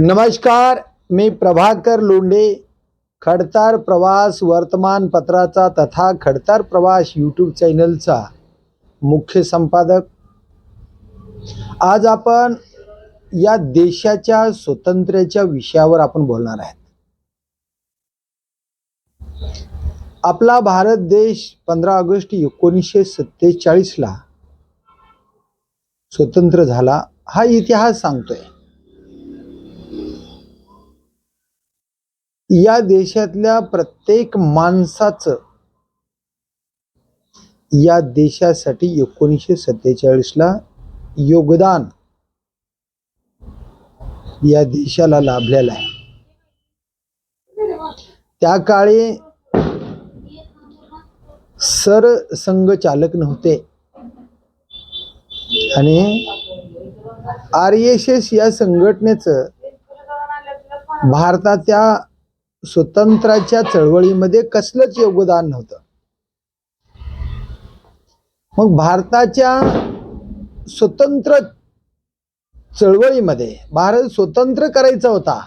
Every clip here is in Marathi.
नमस्कार मी प्रभाकर लोंढे खडतार प्रवास वर्तमानपत्राचा तथा खडतार प्रवास यूट्यूब चॅनलचा मुख्य संपादक. आज आपण या देशाच्या स्वातंत्र्याच्या विषयावर आपण बोलणार आहेत. आपला भारत देश पंधरा ऑगस्ट एकोणीसशे सत्तेचाळीसला स्वतंत्र झाला हा इतिहास सांगतोय. या देशातल्या प्रत्येक माणसाचं या देशासाठी एकोणीसशे सत्तेचाळीसला योगदान या देशाला लाभलेलं आहे. त्या काळी सर संघ चालक नव्हते. आणि आर एस एस या संघटनेचं भारताच्या स्वतंत्राच्या चळवळीमध्ये कसलंच योगदान नव्हतं. मग भारताच्या स्वतंत्र चळवळीमध्ये भारत स्वतंत्र करायचा होता.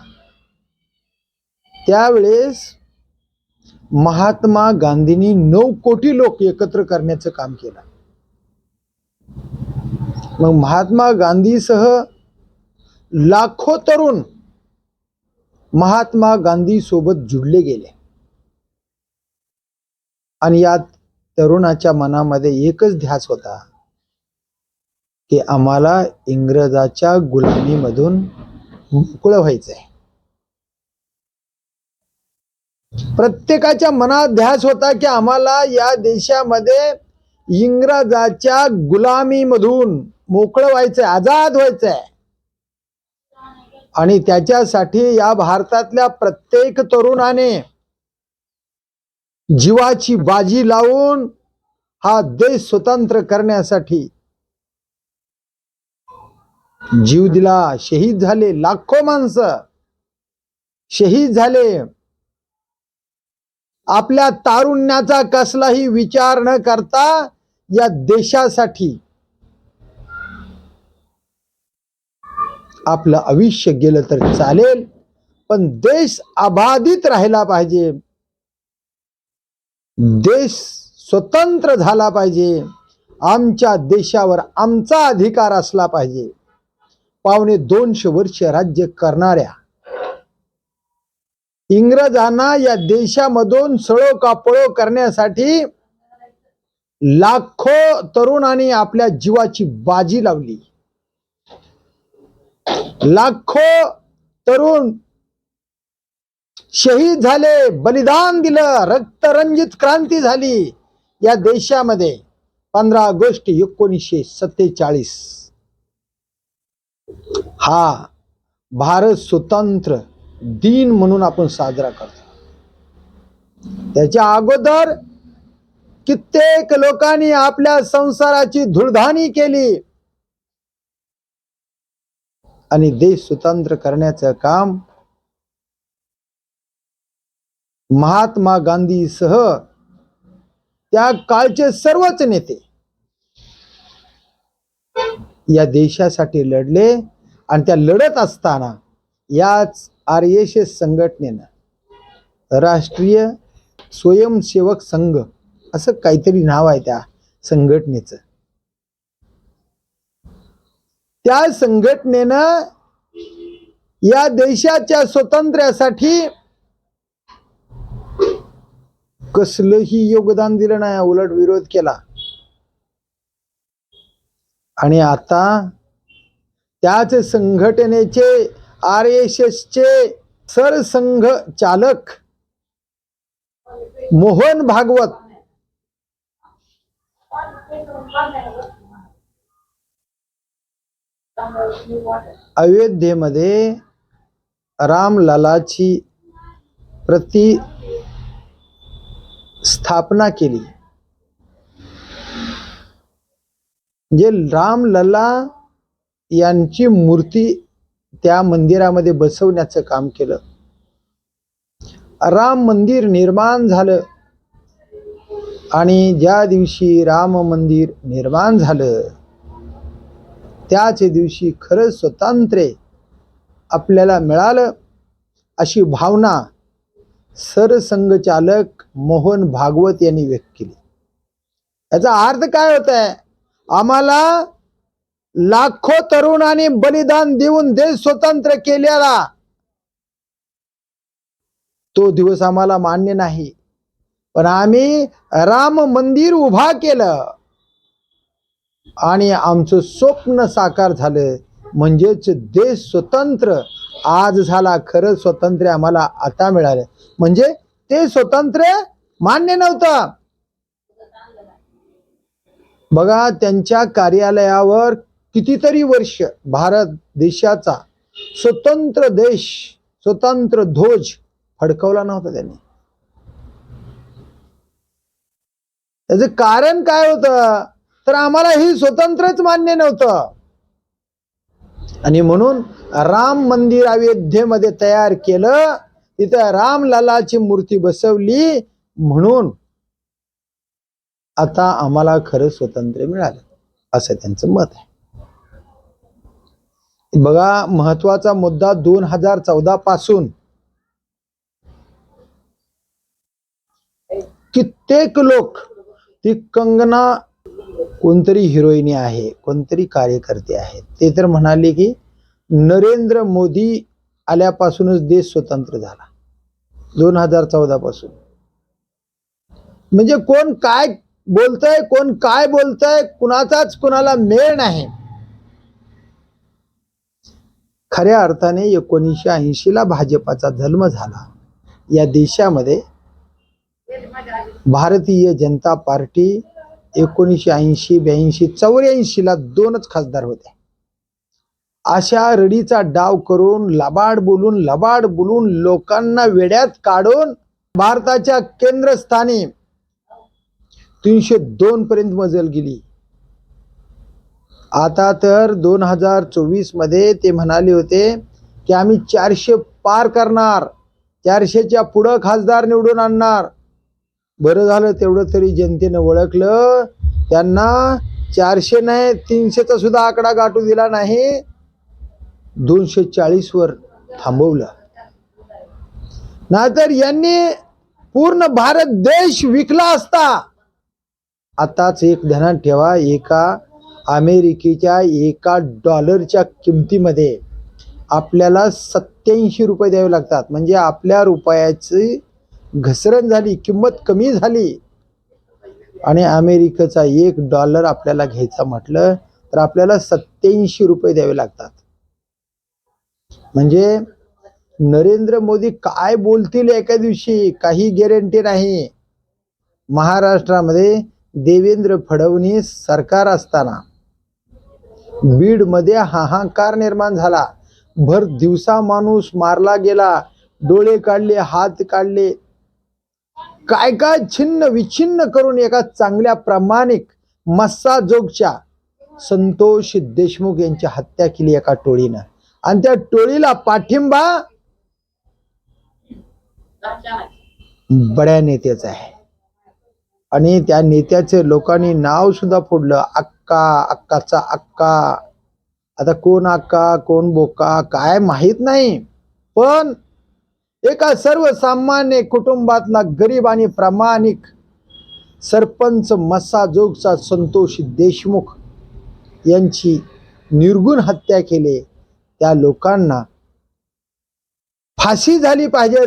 त्यावेळेस महात्मा गांधींनी नऊ कोटी लोक एकत्र करण्याचं काम केलं. मग महात्मा गांधीसह लाखो तरुण महात्मा गांधी सोबत जुडले गेले. आणि या तरुणाच्या मनामध्ये एकच ध्यास होता की आम्हाला इंग्रजाच्या गुलामीमधून मोकळं व्हायचंय. प्रत्येकाच्या मनात ध्यास होता की आम्हाला या देशामध्ये इंग्रजाच्या गुलामीमधून मोकळं व्हायचंय आजाद व्हायचंय. आणि त्याच्यासाठी या भारतातल्या प्रत्येक तरुणाने जीवाची बाजी लावून हा देश स्वतंत्र करण्यासाठी जीव दिला. शहीद झाले लाखो माणसं. शहीद झाले. आपल्या तारुण्याचा कसलाही विचार न करता या देशासाठी आपलं आयुष्य गेलं तर चालेल पण देश अबाधित राहिला पाहिजे. देश स्वतंत्र झाला पाहिजे. आमच्या देशावर आमचा अधिकार असला पाहिजे. पावणे दोनशे वर्ष राज्य करणाऱ्या इंग्रजांना या देशामधून सळो कापळो करण्यासाठी लाखो तरुणांनी आपल्या जीवाची बाजी लावली. लाखो तरुण शहीद झाले बलिदान दिलं रक्तरंजित क्रांती झाली या देशामध्ये. पंधरा ऑगस्ट एकोणीसशे सत्तेचाळीस. हा भारत स्वतंत्र दिन म्हणून आपण साजरा करतो. त्याच्या अगोदर कित्येक लोकांनी आपल्या संसाराची धुळधाणी केली. आणि देश स्वतंत्र करण्याचं काम महात्मा गांधी सह त्या काळचे सर्वच नेते या देशासाठी लढले आणि त्या लढत असताना याच आर एस एस संघटनेनं राष्ट्रीय स्वयंसेवक संघ असं काहीतरी नाव आहे त्या संघटनेचं. त्या संघटनेनं या देशाच्या स्वातंत्र्यासाठी कसलंही योगदान दिलं नाही उलट विरोध केला. आणि आता त्याच संघटनेचे आर एस एसचे सरसंघ चालक मोहन भागवत अयोध्येमध्ये रामललाची प्रति स्थापना केली. जे रामलला यांची मूर्ती त्या मंदिरामध्ये बसवण्याचं काम केलं. राम मंदिर निर्माण झालं आणि ज्या दिवशी राम मंदिर निर्माण झालं त्याच दिवशी खरं स्वतंत्र्य आपल्याला मिळालं. अशी भावना सरसंघचालक मोहन भागवत यांनी व्यक्त केली. याचा अर्थ काय होत आहे आम्हाला लाखो तरुणांनी बलिदान देऊन देश स्वतंत्र केलेला. तो दिवस आम्हाला मान्य नाही. पण आम्ही राम मंदिर उभा केलं. आणि आमचं स्वप्न साकार झालं. म्हणजेच देश स्वतंत्र. आज झाला खरं स्वतंत्र आम्हाला आता मिळालं. म्हणजे ते स्वतंत्र मान्य नव्हतं. बघा त्यांच्या कार्यालयावर कितीतरी वर्ष भारत देशाचा स्वतंत्र देश स्वतंत्र ध्वज फडकवला नव्हता त्यांनी. त्याचं कारण काय होतं? तर आम्हाला ही स्वतंत्रच मान्य नव्हतं. आणि म्हणून राम मंदिर अयोध्येमध्ये तयार केलं तिथं रामलालाची मूर्ती बसवली म्हणून आता आम्हाला खरं स्वातंत्र्य मिळालं असं त्यांचं मत आहे. बघा महत्त्वाचा मुद्दा दोन हजार चौदा पासून. कित्येक लोक ती कंगना कोणतरी हिरोईनी आहे कोणतरी कार्यकर्ते आहेत ते तर म्हणाले की नरेंद्र मोदी आल्यापासूनच देश स्वतंत्र झाला. दोन हजार चौदा पासून. म्हणजे कोण काय बोलतय कोण काय बोलतय कुणाचाच कुणाला मेळ नाही. खऱ्या अर्थाने एकोणीसशे ऐंशीला भाजपाचा जन्म झाला. या देशामध्ये भारतीय जनता पार्टी एकोणीसशे ऐंशी ब्याऐंशी चौऱ्याऐंशीला दोनच खासदार होते. अशा रडीचा डाव करून लबाड बोलून लबाड बोलून लोकांना वेड्यात काढून भारताच्या केंद्रस्थानी तीनशे दोन पर्यंत मजल गेली. आता तर दोन हजार चोवीसमध्ये ते म्हणाले होते की आम्ही चारशे पार करणार चारशेच्या पुढं खासदार निवडून आणणार. बरं झालं तेवढं तरी जनतेनं ओळखलं त्यांना चारशे नाही तीनशेचा सुद्धा आकडा गाठू दिला नाही. दोनशे चाळीसवर थांबवलं. नाहीतर यांनी पूर्ण भारत देश विकला असता. आताच एक ध्यानात ठेवा एका अमेरिकेच्या एका डॉलरच्या किमतीमध्ये आपल्याला सत्याऐंशी रुपये द्यावे लागतात. म्हणजे आपल्या रुपयाची घसरण झाली किंमत कमी झाली. आणि अमेरिकेचा एक डॉलर आपल्याला घ्यायचा म्हटलं तर आपल्याला सत्याऐंशी रुपये द्यावे लागतात. म्हणजे नरेंद्र मोदी काय बोलतील एका दिवशी काही गॅरंटी नाही. महाराष्ट्रामध्ये देवेंद्र फडणवीस सरकार असताना बीडमध्ये हाहाकार निर्माण झाला. भर दिवसा माणूस मारला गेला डोळे काढले हात काढले. काय काय छिन्न विछिन्न करून एका चांगल्या प्रामाणिक मस्साजोगच्या संतोष देशमुख यांची हत्या केली एका टोळीनं. आणि त्या टोळीला पाठिंबा बड्या नेत्याचा आहे. आणि त्या नेत्याचे लोकांनी नाव सुद्धा फोडलं. अक्का अक्काचा अक्का. आता कोण अक्का कोण बोका काय माहीत नाही. पण एका सर्वसामान्य कुटुंबातला गरीब आणि प्रामाणिक सरपंच मसाजोगचा संतोष देशमुख यांची निर्गुण हत्या केली. त्या लोकांना फाशी झाली पाहिजे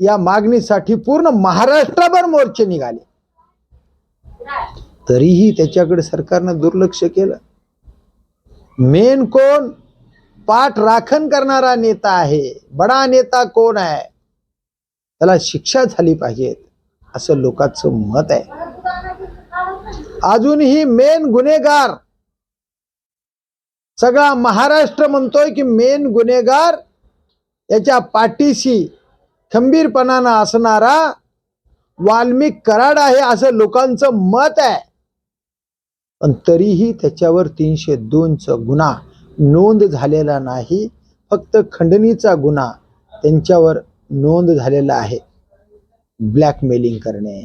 या मागणीसाठी पूर्ण महाराष्ट्रभर मोर्चे निघाले. तरीही त्याच्याकडे सरकारनं दुर्लक्ष केलं. मेन कोण? पाठ राखण करणारा नेता आहे. बडा नेता कोण आहे? त्याला शिक्षा झाली पाहिजेत असं लोकांचं मत आहे. अजूनही मेन गुन्हेगार. सगळा महाराष्ट्र म्हणतोय की मेन गुन्हेगार याच्या पाठीशी खंबीरपणानं असणारा वाल्मिक कराड आहे असं लोकांचं मत आहे. पण तरीही त्याच्यावर तीनशे दोनचा गुन्हा. नोंद झालेला नाही फक्त खंडणीचा गुन्हा त्यांच्यावर नोंद झालेला आहे. ब्लॅकमेलिंग करणे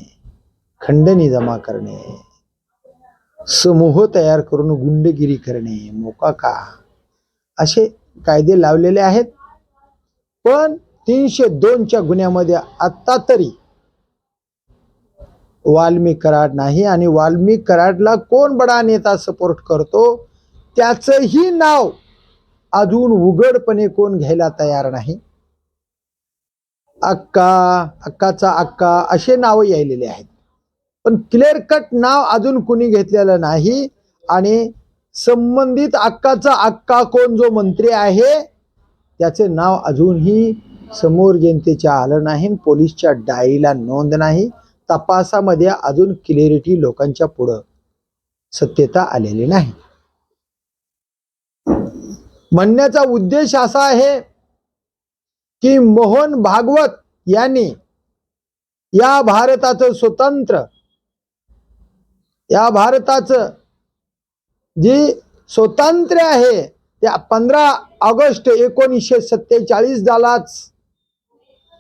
खंडणी जमा करणे समूह तयार करून गुंडगिरी करणे मोकाका असे कायदे लावलेले आहेत. पण तीनशे दोनच्या गुन्ह्यामध्ये आत्ता तरी वाल्मी कराड नाही आणि वाल्मी कराडला कोण बडा नेता सपोर्ट करतो? त्याचंही नाव अजून उघडपणे कोण घ्यायला तयार नाही. अक्का अक्काचा अक्का असे नाव यायलेले आहेत. पण क्लिअर कट नाव अजून कुणी घेतलेलं नाही आणि संबंधित अक्काचा अक्का कोण जो मंत्री आहे त्याचे नाव अजूनही समोर जनतेच्या आलं नाही पोलीसच्या डायरीला नोंद नाही. तपासामध्ये अजून क्लिअरिटी लोकांच्या पुढं सत्यता आलेली नाही. म्हणण्याचा उद्देश असा आहे की मोहन भागवत यांनी या भारताचं स्वतंत्र या भारताचं जी स्वातंत्र्य आहे त्या पंधरा ऑगस्ट एकोणीसशे सत्तेचाळीस झालाच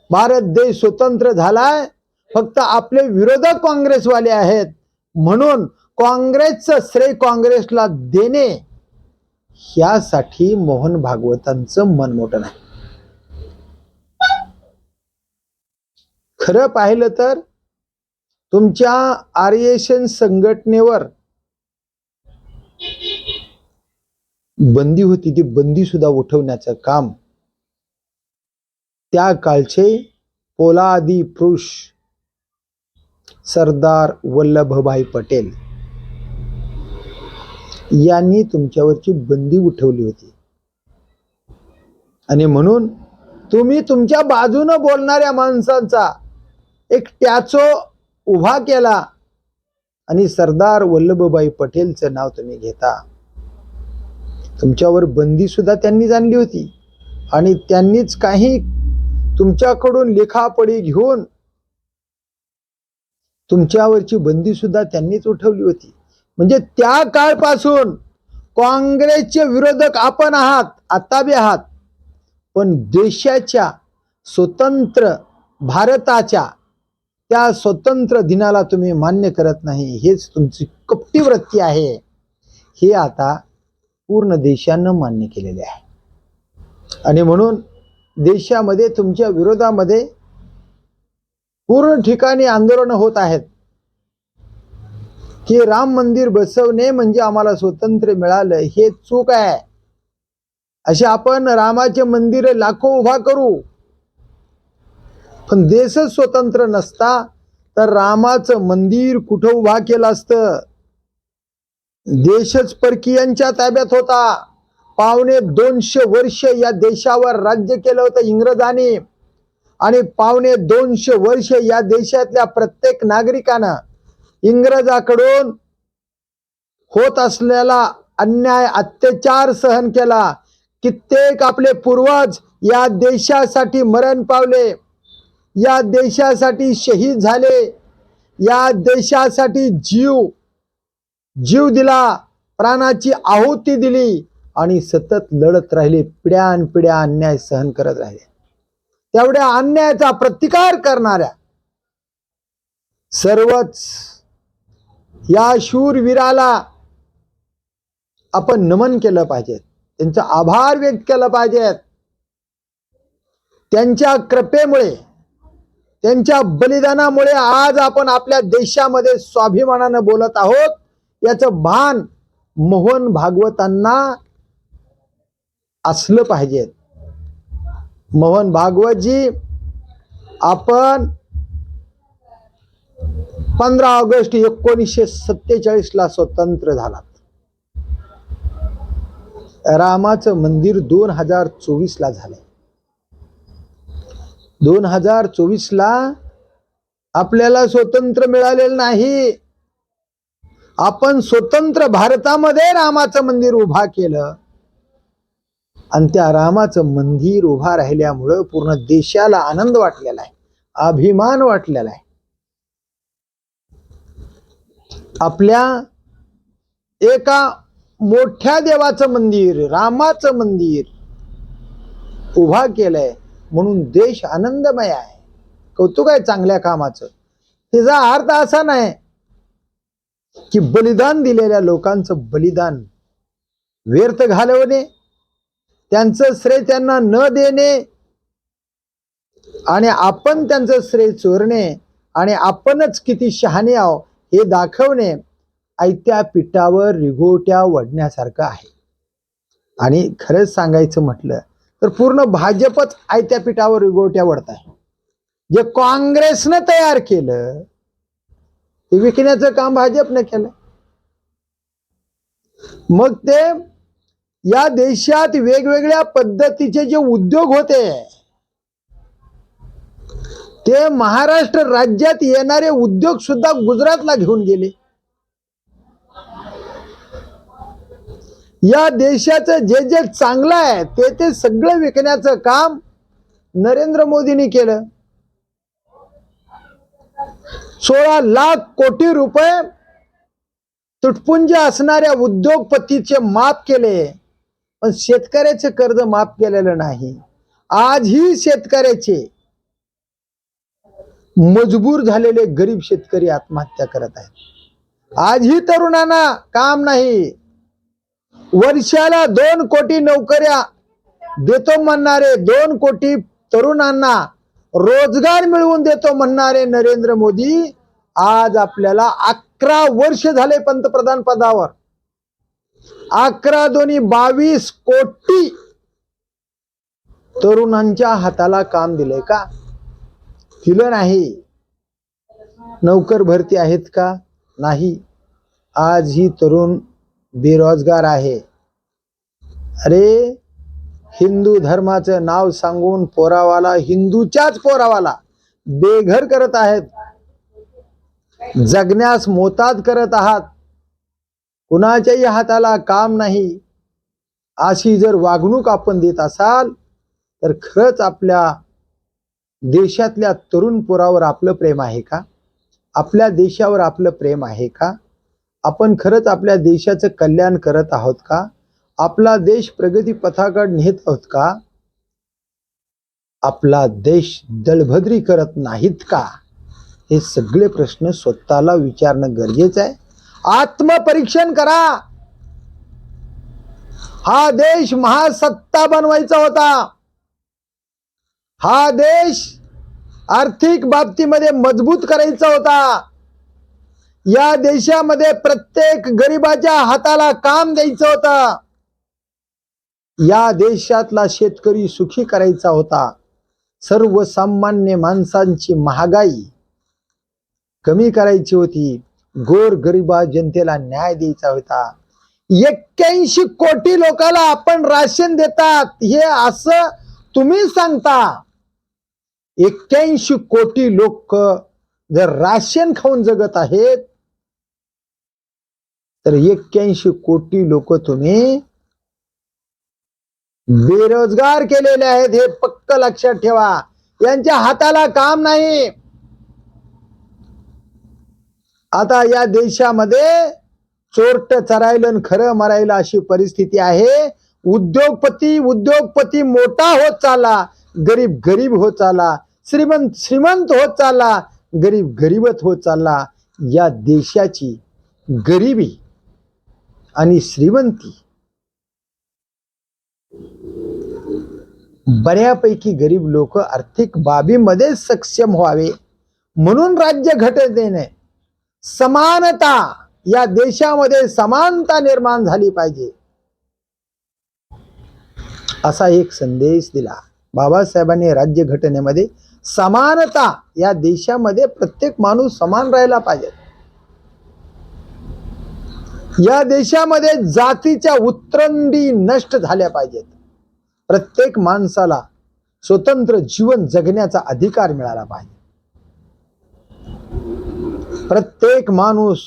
भारत देश स्वतंत्र झालाय. फक्त आपले विरोधक काँग्रेसवाले आहेत. म्हणून काँग्रेसचं श्रेय काँग्रेसला देणे ह्यासाठी मोहन भागवतांचं मन मोठं नाही. खरं पाहिलं तर तुमच्या आर्येशन संघटनेवर बंदी होती ती बंदी सुद्धा उठवण्याचं काम त्या काळचे पोलादी पुरुष सरदार वल्लभभाई पटेल यांनी तुमच्यावरची बंदी उठवली होती. आणि म्हणून तुम्ही तुमच्या बाजूनं बोलणाऱ्या माणसांचा एक टॅचो उभा केला आणि सरदार वल्लभभाई पटेलचं नाव तुम्ही घेता. तुमच्यावर बंदी सुद्धा त्यांनीच आणली होती. आणि त्यांनीच काही तुमच्याकडून लेखापडी घेऊन तुमच्यावरची बंदी सुद्धा त्यांनीच उठवली होती. म्हणजे त्या काळपासून काँग्रेसचे विरोधक आपण आहात आता बी आहात. पण देशाच्या स्वतंत्र भारताच्या त्या स्वतंत्र दिनाला तुम्ही मान्य करत नाही हेच तुमची कपटी वृत्ती आहे. हे आता पूर्ण देशानं मान्य केलेले आहे. आणि म्हणून देशामध्ये तुमच्या विरोधामध्ये पूर्ण ठिकाणी आंदोलनं होत आहेत. की राम मंदिर बसवणे म्हणजे आम्हाला स्वतंत्र मिळालं. हे चूक आहे. असे आपण रामाचे मंदिर लाखो उभा करू. पण देशच स्वतंत्र नसता तर रामाचं मंदिर कुठं उभा केलं असतं? देशच परकीयांच्या ताब्यात होता. पावणे दोनशे वर्ष या देशावर राज्य केलं होतं इंग्रजांनी. आणि पावणे दोनशे वर्ष या देशातल्या प्रत्येक नागरिकानं इंग्रजाकडून होत असलेला अन्याय अत्याचार सहन केला. कित्येक आपले पूर्वज या देशासाठी मरण पावले. या देशासाठी शहीद झाले. या देशासाठी जीव जीव दिला. प्राणाची आहुती दिली आणि सतत लढत राहिले. पिढ्यान पिढ्या अन्याय सहन करत राहिले. तेवढ्या अन्यायाचा प्रतिकार करणाऱ्या सर्वच या शूरवीराला आपण नमन केलं पाहिजे. त्यांचा आभार व्यक्त केला पाहिजेत त्यांच्या कृपेमुळे त्यांच्या बलिदानामुळे आज आपण आपल्या देशामध्ये स्वाभिमानानं बोलत आहोत. याचं भान मोहन भागवतांना असलं पाहिजे. मोहन भागवतजी आपण पंधरा ऑगस्ट एकोणीसशे सत्तेचाळीस ला स्वतंत्र झालात. रामाचं मंदिर दोन हजार चोवीसला झालंय. दोन हजार चोवीसला आपल्याला स्वतंत्र मिळालेलं नाही. आपण स्वतंत्र भारतामध्ये रामाचं मंदिर उभा केलं. आणि त्या रामाचं मंदिर उभा राहिल्यामुळं पूर्ण देशाला आनंद वाटलेला आहे अभिमान वाटलेला आहे. आपल्या एका मोठ्या देवाचं मंदिर रामाचं मंदिर उभा केलंय. म्हणून देश आनंदमय आहे. कौतुक आहे चांगल्या कामाचं. त्याचा अर्थ असा नाही की बलिदान दिलेल्या लोकांचं बलिदान व्यर्थ घालवणे त्यांचं श्रेय त्यांना न देणे आणि आपण त्यांचं श्रेय चोरणे आणि आपणच किती शहाणे आहो हे दाखवणे आयत्या पिठावर रिघोट्या वडण्यासारखं आहे. आणि खरंच सांगायचं म्हटलं तर पूर्ण भाजपच आयत्या पिठावर रिघोट्या वडत आहे जे काँग्रेसनं तयार केलं ते विकण्याचं काम भाजपनं केलं. मग ते या देशात वेगवेगळ्या पद्धतीचे जे उद्योग होते ते महाराष्ट्र राज्यात येणारे उद्योग सुद्धा गुजरातला घेऊन गेले. या देशाचं जे जे चांगलं आहे ते ते सगळं विकण्याचं काम नरेंद्र मोदींनी केलं. सोळा लाख कोटी रुपये तुटपुंज असणाऱ्या उद्योगपतीचे माफ केले पण शेतकऱ्याचे कर्ज माफ केलेलं नाही. आजही शेतकऱ्याचे मजबूर झालेले गरीब शेतकरी आत्महत्या करत आहेत. आजही तरुणांना काम नाही. वर्षाला दोन कोटी नोकऱ्या देतो म्हणणारे दोन कोटी तरुणांना रोजगार मिळवून देतो म्हणणारे नरेंद्र मोदी आज आपल्याला अकरा वर्ष झाले पंतप्रधान पदावर. अकरा दोन्ही बावीस कोटी तरुणांच्या हाताला काम दिले का? दिलं नाही. नौकर भरती आहेत का? नाही. आज ही तरुण बेरोजगार आहे. अरे हिंदू धर्माचं नाव सांगून पोरावाला हिंदूच्याच पोरावाला बेघर करत आहेत. जगण्यास मोताद करत आहात. कुणाच्याही हाताला काम नाही. अशी जर वागणूक आपण देत असाल तर खरंच आपल्या देशातल्या तरुण पोरावर आपलं प्रेम आहे का? आपल्या देशावर आपलं प्रेम आहे का? आपण खरंच आपल्या देशाचं कल्याण करत आहोत का? आपला देश प्रगती पथाकड नेत आहोत का? आपला देश दळभद्री करत नाहीत का? हे सगळे प्रश्न स्वतःला विचारणं गरजेचं आहे. आत्मपरीक्षण करा! हा देश महासत्ता बनवायचा होता. हा देश आर्थिक बाबतीमध्ये मजबूत करायचा होता. या देशामध्ये प्रत्येक गरिबाच्या हाताला काम द्यायचं होतं. या देशातला शेतकरी सुखी करायचा होता. सर्वसामान्य माणसांची महागाई कमी करायची होती. गोर गरिबा जनतेला न्याय द्यायचा होता. एक्क्याऐंशी कोटी लोकाला आपण राशन देतात. हे असं तुम्ही सांगता. एक्क्याऐंशी कोटी लोक जर राशन खाऊन जगत आहेत तर एक्क्याऐंशी कोटी लोक तुम्ही बेरोजगार केलेले आहेत हे पक्क लक्षात ठेवा. यांच्या हाताला काम नाही. आता या देशामध्ये चोरट चरायला आणि खरं मरायला अशी परिस्थिती आहे. उद्योगपती उद्योगपती मोठा होत चालला गरीब गरीब होत चालला श्रीमंत श्रीमंत होत चालला गरीब गरीबत होत चालला या देशाची गरिबी आणि श्रीमंती बऱ्यापैकी गरीब लोक आर्थिक बाबीमध्ये सक्षम व्हावे. म्हणून राज्य घटनेने समानता या देशामध्ये समानता निर्माण झाली पाहिजे. असा एक संदेश दिला. बाबासाहेबांनी राज्यघटनेमध्ये समानता या देशामध्ये प्रत्येक माणूस समान राहायला पाहिजे. या देशामध्ये जातीच्या उतरंडी नष्ट झाल्या पाहिजेत. प्रत्येक माणसाला स्वतंत्र जीवन जगण्याचा अधिकार मिळाला पाहिजे. प्रत्येक माणूस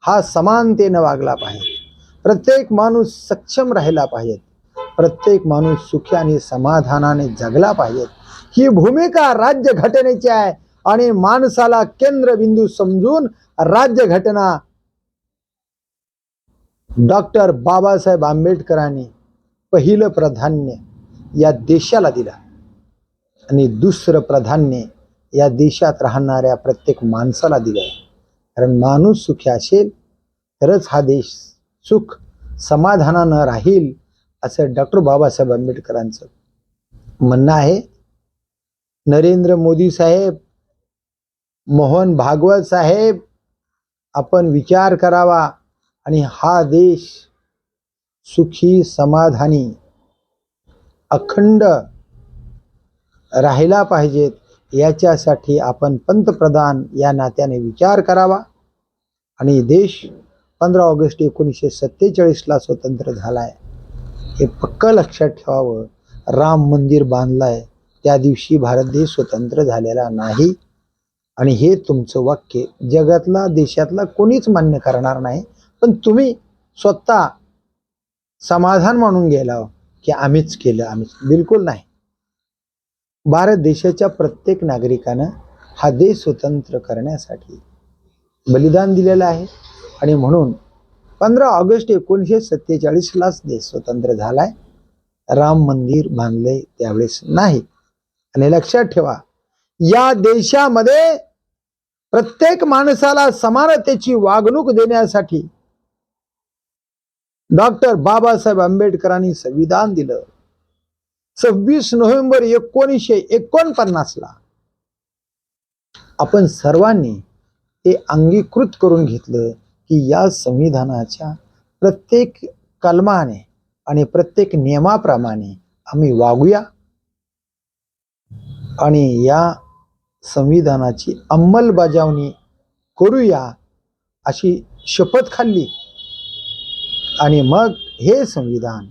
हा समानतेनं वागला पाहिजे. प्रत्येक माणूस सक्षम राहिला पाहिजे. प्रत्येक माणूस सुखी आणि समाधानाने जगला पाहिजे. ही भूमिका राज्य घटनेची आहे आणि माणसाला केंद्रबिंदू समजून राज्य घटना डॉक्टर बाबासाहेब आंबेडकरांनी पहिलं प्राधान्य या देशाला दिलं आणि दुसरं प्राधान्य या देशात राहणाऱ्या प्रत्येक माणसाला दिलं. कारण माणूस सुखी असेल तरच हा देश सुख समाधानानं राहील असं डॉक्टर बाबासाहेब आंबेडकरांचं म्हणणं आहे. नरेंद्र मोदी साहेब मोहन भागवत साहेब आपण विचार करावा आणि हा देश सुखी समाधानी अखंड राहिला पाहिजेत याच्यासाठी आपण पंतप्रधान या नात्याने विचार करावा आणि देश पंधरा ऑगस्ट एकोणीसशे सत्तेचाळीसला स्वतंत्र झाला आहे हे पक्क लक्षात ठेवावं. राम मंदिर बांधलाय. त्या दिवशी भारत देश स्वतंत्र झालेला नाही. आणि हे तुमचं वाक्य जगातला देशातला कोणीच मान्य करणार नाही. पण तुम्ही स्वतः समाधान मानून गेला की आम्हीच केलं आम्हीच. बिलकुल नाही. भारत देशाच्या प्रत्येक नागरिकानं हा देश स्वतंत्र करण्यासाठी बलिदान दिलेलं आहे. आणि म्हणून पंधरा ऑगस्ट एकोणीसशे सत्तेचाळीसलाच देश स्वतंत्र झालाय. राम मंदिर बांधले त्यावेळेस नाही. आणि लक्षात ठेवा या देशामध्ये प्रत्येक माणसाला समानतेची वागणूक देण्यासाठी डॉक्टर बाबासाहेब आंबेडकरांनी संविधान दिलं. सव्वीस नोव्हेंबर एकोणीसशे एकोणपन्नासला आपण सर्वांनी ते अंगीकृत करून घेतलं. की या संविधानाच्या प्रत्येक कलमाने आणि प्रत्येक नियमाप्रमाणे आम्ही वागूया. आणि या संविधानाची अंमलबजावणी करूया अशी शपथ खाल्ली. आणि मग हे संविधान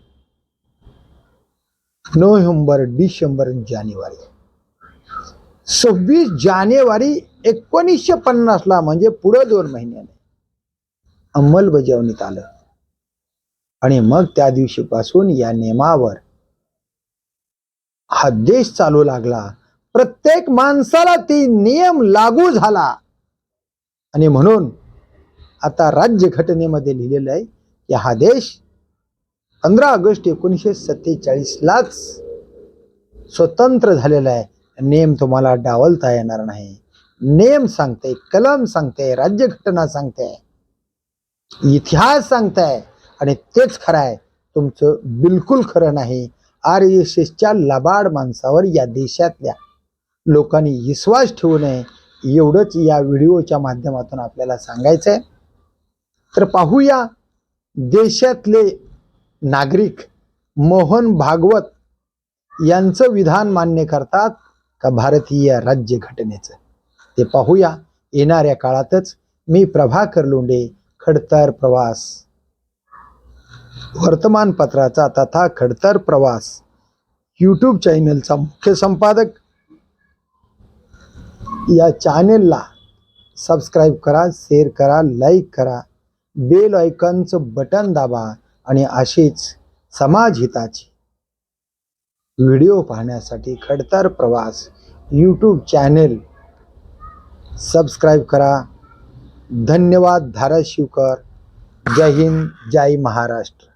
नोव्हेंबर डिसेंबर जानेवारी. सव्वीस जानेवारी एकोणीसशे पन्नासला म्हणजे पुढं दोन महिन्याने. अंमलबजावणीत आलं. आणि मग त्या दिवशीपासून या नियमावर हा देश चालू लागला. प्रत्येक माणसाला ती नियम लागू झाला. आणि म्हणून आता राज्य घटनेमध्ये लिहिलेलं आहे की हा देश पंधरा ऑगस्ट एकोणीसशे सत्तेचाळीसलाच स्वतंत्र झालेला आहे. नेम तुम्हाला डावलता येणार नाही. नेम सांगते कलम सांगते राज्यघटना सांगते इतिहास सांगताय आणि तेच खरं आहे तुमचं बिलकुल खरं नाही. आर एस एसच्या लबाड माणसावर या देशातल्या लोकांनी विश्वास ठेवू नये एवढंच या व्हिडिओच्या माध्यमातून आपल्याला सांगायचं आहे तर पाहूया देशातले नागरिक मोहन भागवत यांचं विधान मान्य करतात का भारतीय राज्यघटनेचं? ते पाहूया येणाऱ्या काळातच मी प्रभाकर लोंढे खडतर प्रवास. वर्तमानपत्राचा तथा खडतर प्रवास. यूट्यूब चॅनलचा मुख्य संपादक. या चॅनेलला सबस्क्राईब करा शेअर करा लाईक करा. बेल आयकॉनचं बटन दाबा आणि अशीच समाजहिताची व्हिडिओ पाहण्यासाठी खडतर प्रवास. यूट्यूब चॅनेल सबस्क्राईब करा. धन्यवाद धाराशिवकर. जय हिंद जय महाराष्ट्र.